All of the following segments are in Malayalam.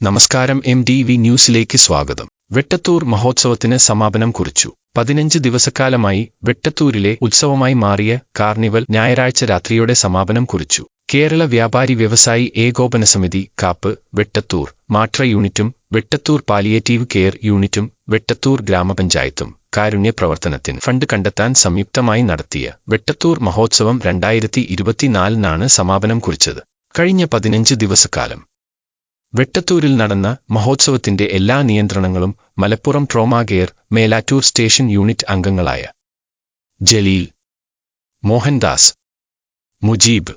നമസ്കാരം എം ടി വി ന്യൂസിലേക്ക് സ്വാഗതം. വെട്ടത്തൂർ മഹോത്സവത്തിന് സമാപനം കുറിച്ചു. പതിനഞ്ച് ദിവസക്കാലമായി വെട്ടത്തൂരിലെ ഉത്സവമായി മാറിയ കാർണിവൽ ഞായറാഴ്ച രാത്രിയോടെ സമാപനം കുറിച്ചു. കേരള വ്യാപാരി വ്യവസായി ഏകോപന സമിതി കാപ്പ് വെട്ടത്തൂർ മാട്ര യൂണിറ്റും വെട്ടത്തൂർ പാലിയേറ്റീവ് കെയർ യൂണിറ്റും വെട്ടത്തൂർ ഗ്രാമപഞ്ചായത്തും കാരുണ്യ പ്രവർത്തനത്തിന് ഫണ്ട് കണ്ടെത്താൻ സംയുക്തമായി നടത്തിയ വെട്ടത്തൂർ മഹോത്സവം രണ്ടായിരത്തി ഇരുപത്തിനാലിനാണ് സമാപനം കുറിച്ചത്. കഴിഞ്ഞ പതിനഞ്ച് ദിവസക്കാലം വെട്ടത്തൂരിൽ നടന്ന മഹോത്സവത്തിന്റെ എല്ലാ നിയന്ത്രണങ്ങളും Malappuram trauma care Melattur station unit അംഗങ്ങളായ ജലീൽ മോഹൻദാസ് മുജീബ്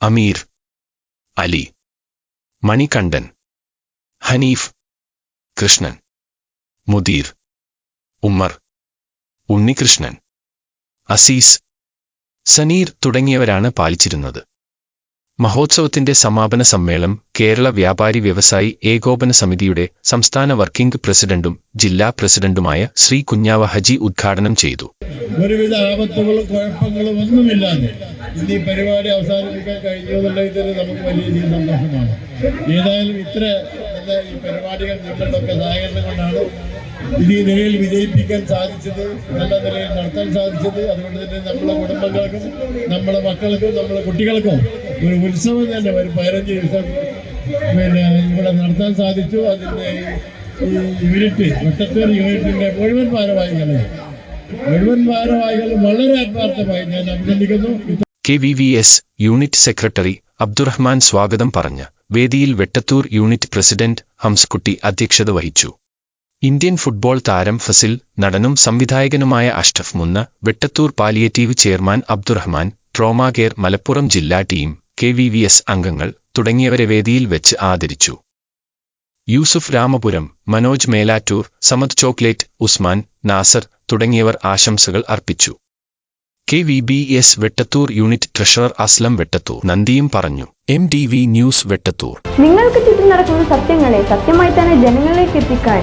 അമീർ അലി മണികണ്ഠൻ ഹനീഫ് കൃഷ്ണൻ മുദീർ ഉമ്മർ ഉണ്ണികൃഷ്ണൻ അസീസ് സനീർ തുടങ്ങിയവരാണ് പാലിച്ചിരുന്നത്. മഹോത്സവത്തിന്റെ സമാപന സമ്മേളനം കേരള വ്യാപാരി വ്യവസായി ഏകോപന സമിതിയുടെ സംസ്ഥാന വർക്കിംഗ് പ്രസിഡന്റും ജില്ലാ പ്രസിഡന്റുമായ ശ്രീ കുഞ്ഞാവ ഹജി ഉദ്ഘാടനം ചെയ്തു. ഒരുവിധ ആപത്തുകളും കുഴപ്പങ്ങളും ഒന്നുമില്ലാതെ ഇന്ന് ഈ പരിപാടി അവസാനിപ്പിക്കാൻ കഴിഞ്ഞു എന്നുള്ളതിൽ നമുക്ക് വലിയ സന്തോഷമാണ്. ഏതായാലും ഇത്ര ഈ പരിപാടികൾ നിങ്ങളുടെയൊക്കെ സഹകരണം കൊണ്ടാണ് ഇത് ഈ നിലയിൽ വിജയിപ്പിക്കാൻ സാധിച്ചത് നല്ല നിലയിൽ നടത്താൻ സാധിച്ചത്. അതുകൊണ്ട് തന്നെ നമ്മുടെ കുടുംബങ്ങൾക്കും നമ്മുടെ മക്കൾക്കും നമ്മുടെ കുട്ടികൾക്കും ഒരു ഉത്സവം തന്നെ ഒരു പതിനഞ്ച് ദിവസം പിന്നെ ഇവിടെ നടത്താൻ സാധിച്ചു. അതിന്റെ ഈ യൂണിറ്റ് വട്ടത്തൂർ യൂണിറ്റിന്റെ മുഴുവൻ ഭാരവാഹികളെ മുഴുവൻ ഭാരവാഹികൾ വളരെ ആത്മാർത്ഥമായി ഞാൻ അഭിനന്ദിക്കുന്നു. K V V S unit secretary Abdurahman സ്വാഗതം പറഞ്ഞ വേദിയിൽ വെട്ടത്തൂർ യൂണിറ്റ് പ്രസിഡന്റ് ഹംസ്കുട്ടി അധ്യക്ഷത വഹിച്ചു. ഇന്ത്യൻ ഫുട്ബോൾ താരം ഫസിൽ നടനും സംവിധായകനുമായ Ashraf Munna Vettathur palliative chairman Abdurahman trauma care Malappuram ജില്ലാ team K V V S അംഗങ്ങൾ തുടങ്ങിയവരെ വേദിയിൽ വെച്ച് ആദരിച്ചു. യൂസുഫ് രാമപുരം മനോജ് മേലാറ്റൂർ സമദ് ചോക്ലേറ്റ് ഉസ്മാൻ നാസർ തുടങ്ങിയവർ ആശംസകൾ അർപ്പിച്ചു. K V B S Vettathur unit treasurer Aslam Vettathur നന്ദിയും പറഞ്ഞു. M T V news Vettathur. നിങ്ങൾക്ക് ചുറ്റും നടക്കുന്ന സത്യങ്ങളെ സത്യമായി തന്നെ ജനങ്ങളിലേക്ക് എത്തിക്കാൻ